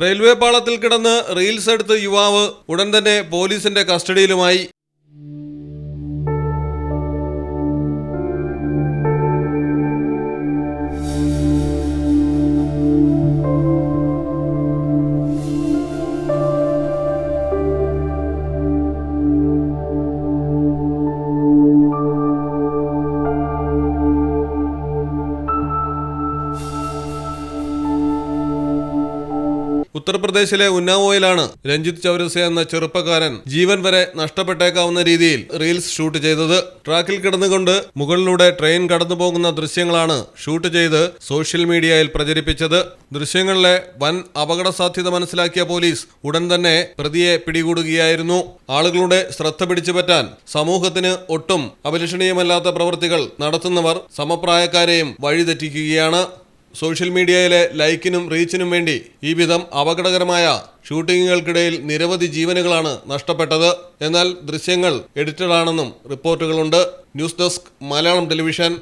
Railway പാളത്തിൽ കിടന്ന് reels എടുത്ത് യുവാവ് ഉടൻ തന്നെ പോലീസിന്റെ കസ്റ്റഡിയിലുമായി. ഉത്തർപ്രദേശിലെ ഉന്നാവോയിലാണ് രഞ്ജിത്ത് ചൗരസ എന്ന ചെറുപ്പക്കാരൻ ജീവൻ വരെ നഷ്ടപ്പെട്ടേക്കാവുന്ന രീതിയിൽ റീൽസ് ഷൂട്ട് ചെയ്തത്. ട്രാക്കിൽ കിടന്നുകൊണ്ട് മുകളിലൂടെ ട്രെയിൻ കടന്നു പോകുന്ന ദൃശ്യങ്ങളാണ് ഷൂട്ട് ചെയ്ത് സോഷ്യൽ മീഡിയയിൽ പ്രചരിപ്പിച്ചത്. ദൃശ്യങ്ങളിലെ വൻ അപകട സാധ്യത മനസ്സിലാക്കിയ പോലീസ് ഉടൻ തന്നെ പ്രതിയെ പിടികൂടുകയായിരുന്നു. ആളുകളുടെ ശ്രദ്ധ പിടിച്ചുപറ്റാൻ സമൂഹത്തിന് ഒട്ടും അഭിലഷണീയമല്ലാത്ത പ്രവൃത്തികൾ നടത്തുന്നവർ സമപ്രായക്കാരെയും വഴിതെറ്റിക്കുകയാണ്. സോഷ്യൽ മീഡിയയിലെ ലൈക്കിനും റീച്ചിനും വേണ്ടി ഈ വിധം അപകടകരമായ ഷൂട്ടിങ്ങുകൾക്കിടയിൽ നിരവധി ജീവനുകളാണ് നഷ്ടപ്പെട്ടത്. എന്നാൽ ദൃശ്യങ്ങൾ എഡിറ്റഡ് ആണെന്നും റിപ്പോർട്ടുകളുണ്ട്. News desk Malayalam television.